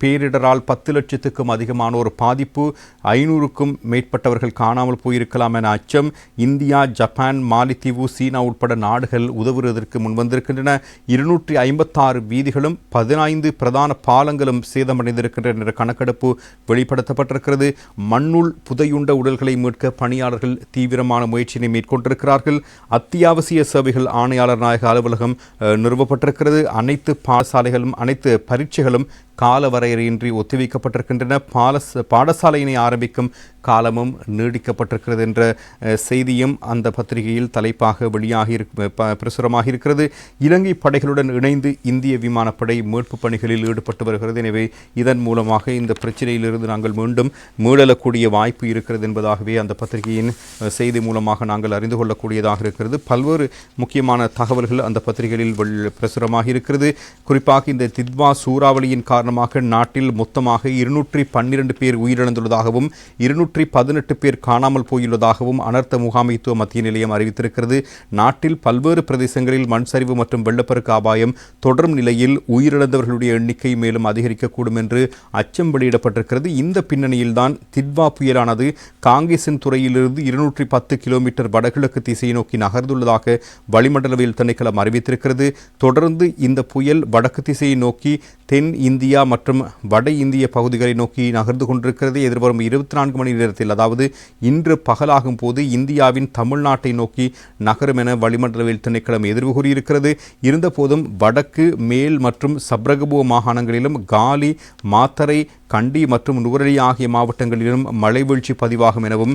பேரிடரால் பத்து லட்சத்துக்கும் அதிகமானோர் பாதிப்பு ஐநூறுக்கும் மேற்பட்டவர்கள் காணாமல் போயிருக்கலாம் என அச்சம். இந்தியா ஜப்பான் மாலித்தீவு சீனா உட்பட நாடுகள் உதவுவதற்கு முன்வந்திருக்கின்றன. இருநூற்றி ஐம்பத்தாறு வீதிகளும் பதினைந்து பிரதான பாலங்களும் சேதமடைந்திருக்கின்றன என்ற கணக்கெடுப்பு வெளிப்படுத்தப்பட்டிருக்கிறது. மண்ணுள் புதையுண்ட உடல்களை மீட்க பணியாளர்கள் தீவிரமான முயற்சியினை மேற்கொண்டிருக்கிறார்கள். அத்தியாவசிய சேவைகள் ஆணையாளர் நாயக அலுவலகம் அஹ், நிறுவப்பட்டிருக்கிறது. அனைத்து பாடசாலைகளும் அனைத்து பரீட்சைகளும் கால வரையறையின்றி ஒத்திவைக்கப்பட்டிருக்கின்றன. பாலஸ் பாடசாலையினை ஆரம்பிக்கும் காலமும் நீடிக்கப்பட்டிருக்கிறது என்ற செய்தியும் அந்த பத்திரிகையில் தலைப்பாக வெளியாகி பிரசுரமாக ப- இருக்கிறது. இலங்கை படைகளுடன் இணைந்து இந்திய விமானப்படை மீட்பு பணிகளில் ஈடுபட்டு வருகிறது. எனவே இதன் மூலமாக இந்த பிரச்சனையிலிருந்து நாங்கள் மீண்டும் மீளலக்கூடிய வாய்ப்பு இருக்கிறது என்பதாகவே அந்த பத்திரிகையின் செய்தி மூலமாக நாங்கள் அறிந்து கொள்ளக்கூடியதாக இருக்கிறது. பல்வேறு முக்கியமான தகவல்கள் அந்த பத்திரிகைகளில் வெள்- இருக்கிறது. குறிப்பாக இந்த தித்வா சூறாவளியின் காரணமாக நாட்டில் மொத்தமாக இருநூற்றி பன்னிரண்டு பேர் உயிரிழந்துள்ளதாகவும் இருநூற்றி பதினெட்டு பேர் காணாமல் போயுள்ளதாகவும் அனர்த்த முகாமைத்துவ மத்திய நிலையம் அறிவித்திருக்கிறது. நாட்டில் பல்வேறு பிரதேசங்களில் மண் சரிவு மற்றும் வெள்ளப்பெருக்கு அபாயம் தொடரும் நிலையில் உயிரிழந்தவர்களுடைய எண்ணிக்கை மேலும் அதிகரிக்கக்கூடும் என்று அச்சம் வெளியிடப்பட்டிருக்கிறது. இந்த பின்னணியில்தான் திட்வா புயலானது காங்கேசன் துறையிலிருந்து இருநூற்றி பத்து கிலோமீட்டர் வடகிழக்கு திசையை நோக்கி நகர்ந்துள்ளதாக வளிமண்டலவியல் திணைக்களம் அறிவித்திருக்கிறது. தொடர்ந்து இந்த புயல் வடக்கு திசையை நோக்கி தென் இந்தியா மற்றும் வட இந்திய பகுதிகளை நோக்கி நகர்ந்து கொண்டிருக்கிறது. எதிர்வரும் இருபத்தி நான்கு மணி நேரத்தில் அதாவது இன்று பகலாகும் போது இந்தியாவின் தமிழ்நாட்டை நோக்கி நகரும் என வளிமண்டலவியல் திணைக்களம் எதிர்வு கூறியிருக்கிறது. இருந்தபோதும் வடக்கு மேல் மற்றும் சப்ரகபுவ மாகாணங்களிலும் காலி மாத்தரை கண்டி மற்றும் நுவரெலி ஆகிய மாவட்டங்களிலும் மழை வீழ்ச்சி பதிவாகும் எனவும்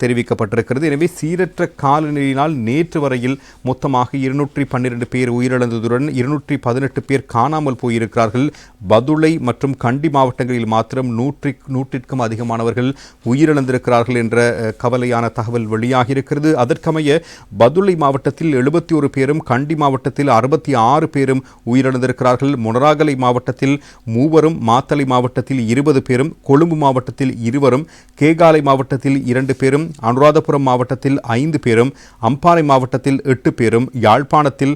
தெரிவிக்கப்பட்டிருக்கிறது. எனவே சீரற்ற காலநிலையினால் நேற்று வரையில் மொத்தமாக இருநூற்றி பன்னிரண்டு பேர் உயிரிழந்ததுடன் இருநூற்றி பதினெட்டு பேர் காணாமல் போயிருக்கிறார்கள். பதுளை மற்றும் கண்டி மாவட்டங்களில் மாத்திரம் நூற்றி நூற்றிற்கும் அதிகமானவர்கள் உயிரிழந்திருக்கிறார்கள் என்ற கவலையான தகவல் வெளியாகியிருக்கிறது. அதற்கமைய பதுளை மாவட்டத்தில் எழுபத்தி ஒரு பேரும் கண்டி மாவட்டத்தில் அறுபத்தி ஆறு பேரும் உயிரிழந்திருக்கிறார்கள். மொனராகலை மாவட்டத்தில் மூவரும் மாத்தளை மாவட்டத்தில் இருபது பேரும் கொழும்பு மாவட்டத்தில் இருவரும் கேகாலை மாவட்டத்தில் இரண்டு பேரும் அனுராதபுரம் மாவட்டத்தில் ஐந்து பேரும் அம்பாறை மாவட்டத்தில் எட்டு பேரும் யாழ்ப்பாணத்தில்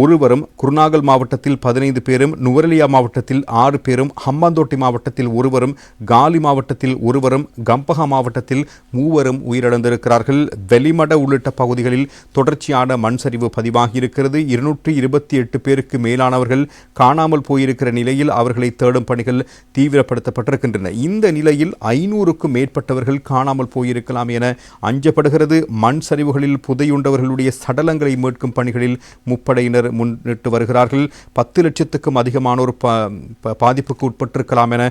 ஒருவரும் குருநாகல் மாவட்டத்தில் பதினைந்து பேரும் நுவரெலியா மாவட்டத்தில் ஆறு பேரும் ஹம்பாந்தோட்டை மாவட்டத்தில் ஒருவரும் காலி மாவட்டத்தில் ஒருவரும் கம்பஹா மாவட்டத்தில் மூவரும் உயிரிழந்திருக்கிறார்கள். வெளிமட உள்ளிட்ட பகுதிகளில் தொடர்ச்சியான மண் சரிவு பதிவாகியிருக்கிறது. இருநூற்றி இருபத்தி எட்டு பேருக்கு மேலானவர்கள் காணாமல் போயிருக்கிற நிலையில் அவர்களை தேடும் பணிகள் தீவிரப்படுத்தப்பட்டிருக்கின்றன. இந்த நிலையில் ஐநூறுக்கும் மேற்பட்டவர்கள் காணாமல் போயிருக்கலாம் என அஞ்சப்படுகிறது. மண் சரிவுகளில் புதையுண்டவர்களுடைய சடலங்களை மீட்கும் பணிகளில் முப்படையினர் முன்னிட்டு வருகிறார்கள். பத்து லட்சத்துக்கும் அதிகமானோர் பாதிப்புக்கு உட்பட்டிருக்கலாம் என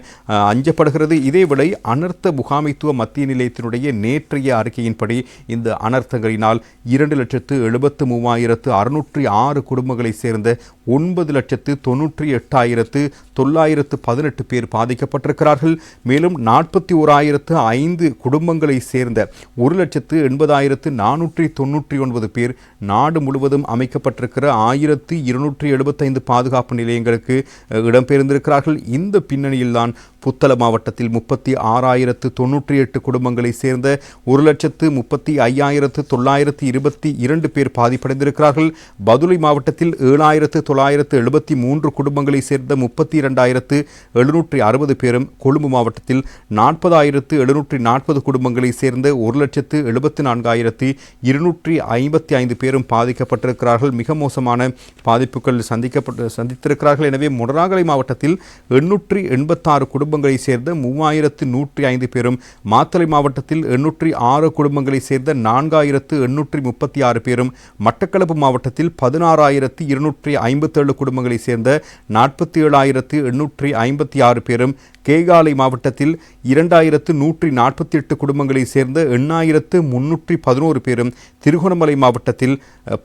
அஞ்சப்படுகிறது. இதேவேளை அனர்த்த முகாமைத்துவ மத்திய நிலையத்தினுடைய நேற்றைய அறிக்கையின்படி இந்த அனர்த்தங்களினால் இரண்டு லட்சத்து எழுபத்து மூவாயிரத்து அறுநூற்றி ஆறு குடும்பங்களைச் சேர்ந்த ஒன்பது லட்சத்து தொன்னூற்றி எட்டாயிரத்து தொள்ளாயிரத்து பதினெட்டு பேர் பாதிக்கப்பட்டிருக்கிறார்கள். மேலும் நாற்பத்தி ஓராயிரத்து ஐந்து குடும்பங்களைச் சேர்ந்த ஒரு லட்சத்து எண்பதாயிரத்து நானூற்றி தொன்னூற்றி ஒன்பது பேர் நாடு முழுவதும் அமைக்கப்பட்டிருக்கிற ஆயிரத்து இருநூற்றி எழுபத்தைந்து பாதுகாப்பு நிலையங்களுக்கு இடம்பெயர்ந்திருக்கிறார்கள். இந்த பின்னணியில்தான் புத்தள மாவட்டத்தில் முப்பத்தி ஆறாயிரத்து தொன்னூற்றி எட்டு குடும்பங்களைச் சேர்ந்த ஒரு லட்சத்து முப்பத்தி ஐயாயிரத்து தொள்ளாயிரத்து இருபத்தி இரண்டு பேர் பாதிப்படைந்திருக்கிறார்கள். பதுளை மாவட்டத்தில் ஏழாயிரத்து தொள்ளாயிரத்து எழுபத்தி மூன்று குடும்பங்களைச் சேர்ந்த முப்பத்தி இரண்டாயிரத்து எழுநூற்றி அறுபது பேரும் கொழும்பு மாவட்டத்தில் நாற்பதாயிரத்து எழுநூற்றி நாற்பது குடும்பங்களைச் சேர்ந்த ஒரு லட்சத்து எழுபத்தி நான்காயிரத்து இருநூற்றி ஐம்பத்தி ஐந்து பேரும் பாதிக்கப்பட்டிருக்கிறார்கள். மிக மோசமான பாதிப்புகள் சந்திக்கப்பட்டு சந்தித்திருக்கிறார்கள். எனவே முடராகலை மாவட்டத்தில் எண்ணூற்றி எண்பத்தாறு குடும்ப குடும்பங்களைச் சேர்ந்த மூவாயிரத்து நூற்றி ஐந்து பேரும் மாத்தளை மாவட்டத்தில் எண்ணூற்றி ஆறு குடும்பங்களைச் சேர்ந்த நான்காயிரத்து எண்ணூற்றி முப்பத்தி ஆறு பேரும் மட்டக்களப்பு மாவட்டத்தில் பதினாறாயிரத்து இருநூற்றி ஐம்பத்தேழு குடும்பங்களைச் சேர்ந்த நாற்பத்தி ஏழாயிரத்து எண்ணூற்றி ஐம்பத்தி ஆறு பேரும் கேகாலை மாவட்டத்தில் இரண்டாயிரத்து நூற்றி நாற்பத்தி எட்டு குடும்பங்களைச் சேர்ந்த எண்ணாயிரத்து முன்னூற்றி பதினோரு பேரும் திருகோணமலை மாவட்டத்தில்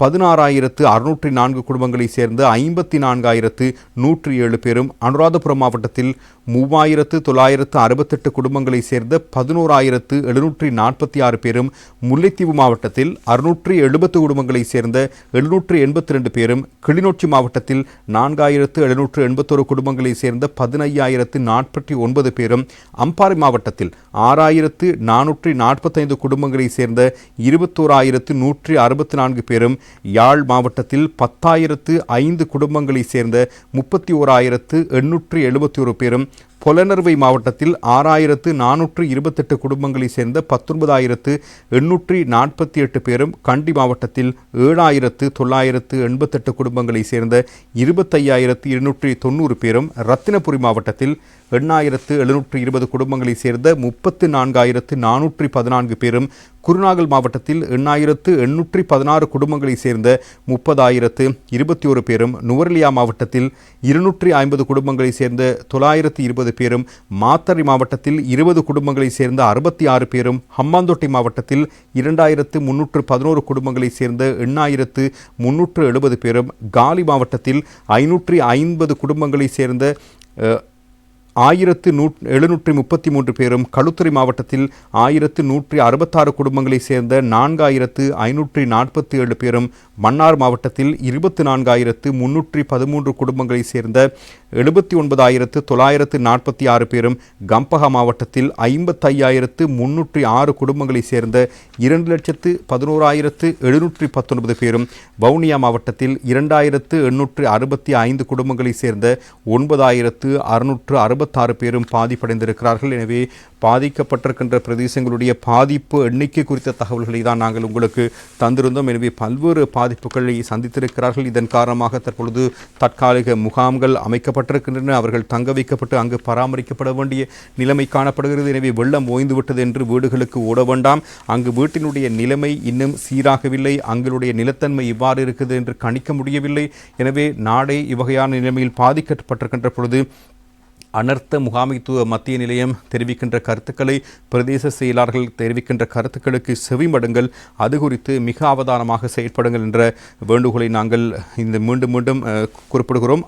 பதினாறாயிரத்து அறுநூற்றி நான்கு குடும்பங்களைச் சேர்ந்த ஐம்பத்தி நான்காயிரத்து நூற்றி ஏழு பேரும் அனுராதபுரம் மாவட்டத்தில் மூவாயிரத்து தொள்ளாயிரத்து அறுபத்தெட்டு குடும்பங்களைச் சேர்ந்த பதினோராயிரத்து எழுநூற்றி நாற்பத்தி ஆறு பேரும் முல்லைத்தீவு மாவட்டத்தில் அறுநூற்றி எழுபத்து குடும்பங்களைச் சேர்ந்த எழுநூற்று எண்பத்தி ரெண்டு பேரும் கிளிநொச்சி மாவட்டத்தில் நான்காயிரத்து எழுநூற்று எண்பத்தொரு குடும்பங்களைச் சேர்ந்த பதினையாயிரத்து நாற்பத்தி ஒன்பது பேரும் அம்பாறை மாவட்டத்தில் ஆறாயிரத்து நானூற்றி நாற்பத்தைந்து குடும்பங்களைச் சேர்ந்த இருபத்தோராயிரத்து நூற்றி அறுபத்தி நான்கு பேரும் யாழ் மாவட்டத்தில் பத்தாயிரத்து ஐந்து குடும்பங்களைச் சேர்ந்த முப்பத்தி ஓராயிரத்து எண்ணூற்றி எழுபத்தி ஒரு பேரும் பொலனறுவை மாவட்டத்தில் ஆறாயிரத்து நானூற்று இருபத்தெட்டு குடும்பங்களைச் சேர்ந்த பத்தொன்பதாயிரத்து எண்ணூற்றி நாற்பத்தி எட்டு பேரும் கண்டி மாவட்டத்தில் ஏழாயிரத்து தொள்ளாயிரத்து எண்பத்தெட்டு குடும்பங்களைச் சேர்ந்த இருபத்தையாயிரத்து இருநூற்றி தொண்ணூறு பேரும் ரத்தினபுரி மாவட்டத்தில் எண்ணாயிரத்து எழுநூற்று இருபது குடும்பங்களைச் சேர்ந்த முப்பத்து நான்காயிரத்து நானூற்றி பதினான்கு பேரும் குருநாகல் மாவட்டத்தில் எண்ணாயிரத்து எண்ணூற்றி பதினாறு குடும்பங்களைச் சேர்ந்த முப்பதாயிரத்து இருபத்தி ஒரு பேரும் நுவரலியா மாவட்டத்தில் இருநூற்றி ஐம்பது குடும்பங்களைச் சேர்ந்த தொள்ளாயிரத்து இருபது பேரும் மாத்தறை மாவட்டத்தில் இருபது குடும்பங்களைச் சேர்ந்த அறுபத்தி ஆறு பேரும் ஹம்பாந்தோட்டை மாவட்டத்தில் இரண்டாயிரத்து முன்னூற்று பதினோரு குடும்பங்களைச் சேர்ந்த எண்ணாயிரத்து முன்னூற்று எழுபது பேரும் காலி மாவட்டத்தில் ஐநூற்றி ஐம்பது குடும்பங்களைச் சேர்ந்த ஆயிரத்து நூ எழுநூற்றி முப்பத்தி மூன்று பேரும் களுத்துறை மாவட்டத்தில் ஆயிரத்து நூற்றி அறுபத்தாறு குடும்பங்களைச் சேர்ந்த நான்காயிரத்து ஐநூற்றி நாற்பத்தி ஏழு பேரும் மன்னார் மாவட்டத்தில் இருபத்தி நான்காயிரத்து முன்னூற்றி பதிமூன்று குடும்பங்களைச் சேர்ந்த எழுபத்தி ஒன்பதாயிரத்து தொள்ளாயிரத்து நாற்பத்தி ஆறு பேரும் கம்பஹா மாவட்டத்தில் ஐம்பத்தையாயிரத்து முன்னூற்றி ஆறு குடும்பங்களைச் சேர்ந்த இரண்டு லட்சத்து பதினோராயிரத்து எழுநூற்றி பத்தொன்பது பேரும் வவுனியா மாவட்டத்தில் இரண்டாயிரத்து எண்ணூற்று அறுபத்தி ஐந்து குடும்பங்களைச் சேர்ந்த ஒன்பதாயிரத்து அறுநூற்று ஐம்பத்தாறு பேரும் பாதிப்படைந்திருக்கிறார்கள். எனவே பாதிக்கப்பட்டிருக்கின்ற பிரதேசங்களுடைய பாதிப்பு எண்ணிக்கை குறித்த தகவல்களை தான் நாங்கள் உங்களுக்கு தந்திருந்தோம். எனவே பல்வேறு பாதிப்புகளை சந்தித்திருக்கிறார்கள். இதன் காரணமாக தற்பொழுது தற்காலிக முகாம்கள் அமைக்கப்பட்டிருக்கின்றன. அவர்கள் தங்க வைக்கப்பட்டு அங்கு பராமரிக்கப்பட வேண்டிய நிலைமை காணப்படுகிறது. எனவே வெள்ளம் ஓய்ந்துவிட்டது என்று வீடுகளுக்கு ஓட வேண்டாம். அங்கு வீட்டினுடைய நிலைமை இன்னும் சீராகவில்லை. அங்களுடைய நிலத்தன்மை இவ்வாறு இருக்குது என்று கணிக்க முடியவில்லை. எனவே நாடே இவ்வகையான நிலைமையில் பாதிக்கப்பட்டிருக்கின்ற பொழுது அனர்த்த முகாமைத்துவ மத்திய நிலையம் தெரிவிக்கின்ற கருத்துக்களை பிரதேச செயலாளர்கள் தெரிவிக்கின்ற கருத்துக்களுக்கு செவிமடுங்கள். அது குறித்து மிக அவதானமாக செயற்படுங்கள் என்ற வேண்டுகோளை நாங்கள் இந்த மீண்டும் மீண்டும் குறிப்பிடுகிறோம்.